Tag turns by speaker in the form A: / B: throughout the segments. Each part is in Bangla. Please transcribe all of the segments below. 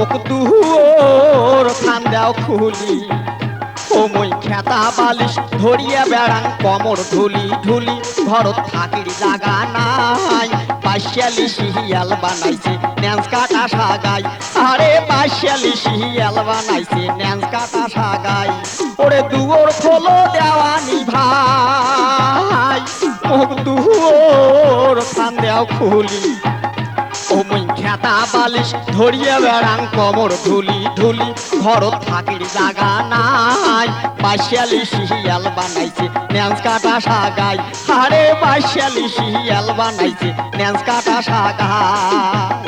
A: গাই মুখ দুয়োর খান দেও খুলি। ওমই খেতা বালিশ ধরিয়া বেড়ান কমর ঢুলি ঢুলি ঘরত থাকির জাগা নাই পাশালি শিয়াল বানাইছে ন্যান্স কাটা সাগাই। আরে পাশালি শিয়াল বানাইছে ন্যান্স কাটা সাগাই। ওরে দুয়োর খোলো দেওয়ানি ভাই মুখ দুয়োর খান দেও খুলি। খেতা বালিশ ধরিয়া বেড়ান, কমর ঢুলি ঢুলি ঘর থাকির জাগা নাই। পাশিয়ালি শিয়াল বানাইছে ন্যান্স কাটা সাগাই হারে পাশিয়ালি শিয়াল বানাইছে ন্যান্স কাটা সাগাই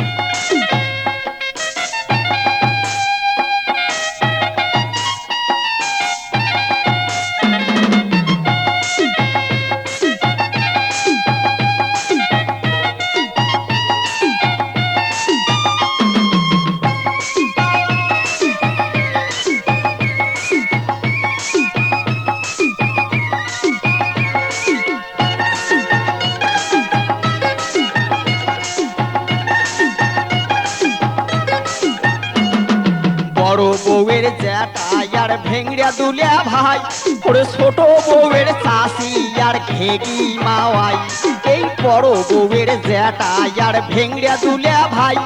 A: বড় বউয়ের জ্যাটা আর ভেংড়া দুলিয়া ভাই। ওরে ছোট বউয়ের চাষি আর ঘেগি মাওয়াই। এই বড় বউয়ের জ্যাটা আর ভেংড়া দুলিয়া ভাই।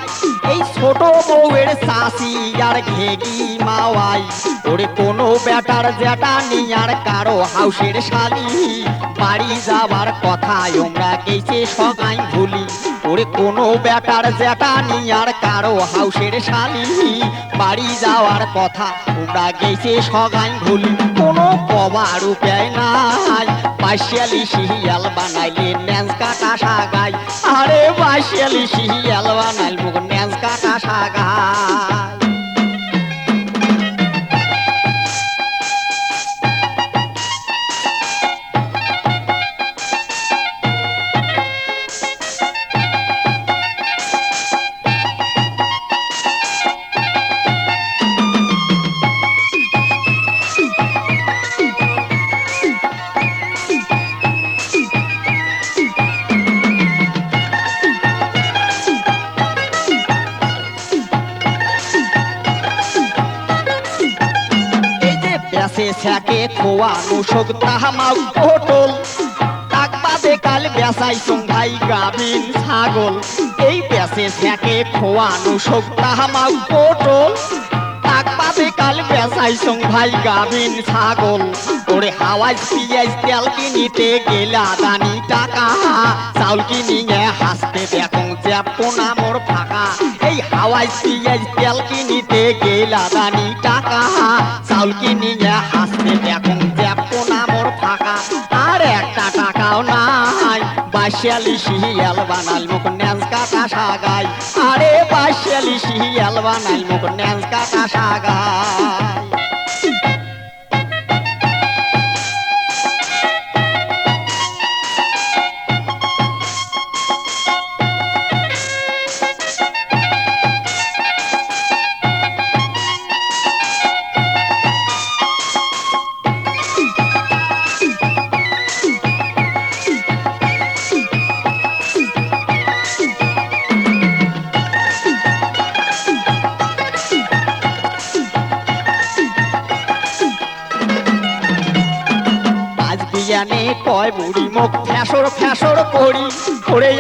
A: এই ছোট বউয়ের চাষি আর ঘেগি মাওয়াই। ওরে কোনো বেটার জ্যাটা নিয়ার কারও হাউসের শালি। বাড়ি যাবার কথা আমরা কেছে সগাই ভুলি। ওরে কোনো বেটার জ্যাটা নিয়ার কারও হাউসের শালি। বাড়ি যাওয়ার কথা তোমরা গেছে সগাই ভুল কোনো কবার উপায় নাই। বাইশিয়ালি শিয়াল বানাইলে ন্যাস কাটা সাগাই। আরে বাইশিয়ালি শিয়াল বানাইল মুখ ন্যাস কাটা সাগাই। বেসে স্যাকে খোয়ানো শোক তাহামাও পটল তাক বাদে কাল সঙ্ঘাই গাবিন ছাগল। এই খোয়ানো শোক তাহামাও পটল তাক বাদে কাল সঙ্ঘাই গাবিন ছাগল। ওরে হাওয়াজ তেল কিনিতে গেলা দানি টাকা। চাউল হাসতে দেখুন জ্যাপনা মোর ফাঁকা। এই হাওয়াজ পিয়াজ তেল কিনিতে গেলা দানি টাকা। টাকাও নাই। বাসিয়ালি শিয়াল বানাল, মুখ ন্যাস কাটা সাগাই। আরে বাসিয়ালি শিয়াল বানাল, মুখ ন্যাস কাটা সাগাই। বিয়ানে কয় বুড়ি মুখ ফ্যাসর ফ্যাসর করি। করে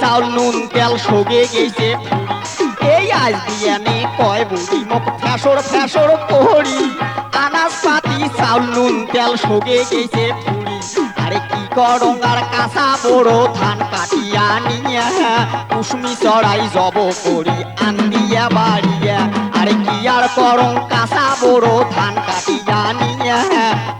A: চাউল, নুন, তেল সগে গেছে। এই আজ কয় বুড়ি মুখ ফ্যাসর ফ্যাসর করি। চাউল, নুন, তেল সগে গেছে আরে কি করং আর কাঁচা বড় ধান কাটিয়া নিয়া। কুসমি চড়াই জব করি, আন্দিয়া বাড়িয়া। আরে কি আর করং কাঁচা বড় ধান কাটিয়া নিয়া।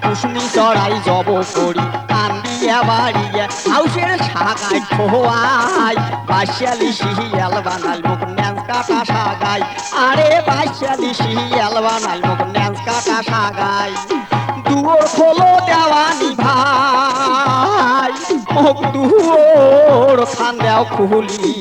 A: কুসমি চড়াই জব করি আন্দিয়া বাড়িয়া হাউসের শাখায় খোয়াই। বাসিয়ালি শিয়াল বানাল মুখ ন্যান্স কাটা সাগাই। আরে বাসিয়ালি শিয়াল বানাল মুখ ন্যান্স কাটা সাগাই। দুয়োর খোলো দেওয়ানি ভাই, মুখ দুয়োর খান দেও খুলি।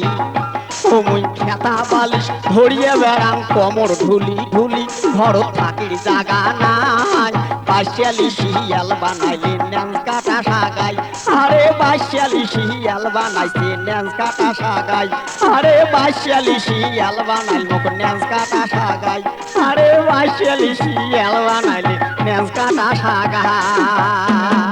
A: ওমই খেতা বালিশ ধরিয়ে বেড়ান কমর ঢুলি ঢুলি ঘর থাকির জাগা নাই। বাসিয়ালি শিয়াল বানাইলে ন্যাংস কাটা সাগাই। আরে বাসিয়ালি শিয়াল বানাইছে ন্যাংস কাটা সাগাই। আরে বাসিয়ালি শিয়াল বানাইল মুখ ন্যাংস কাটা সাগাই। আরে বাসিয়ালি শিয়াল বানাইলে ন্যাংস কাটা সাগাই।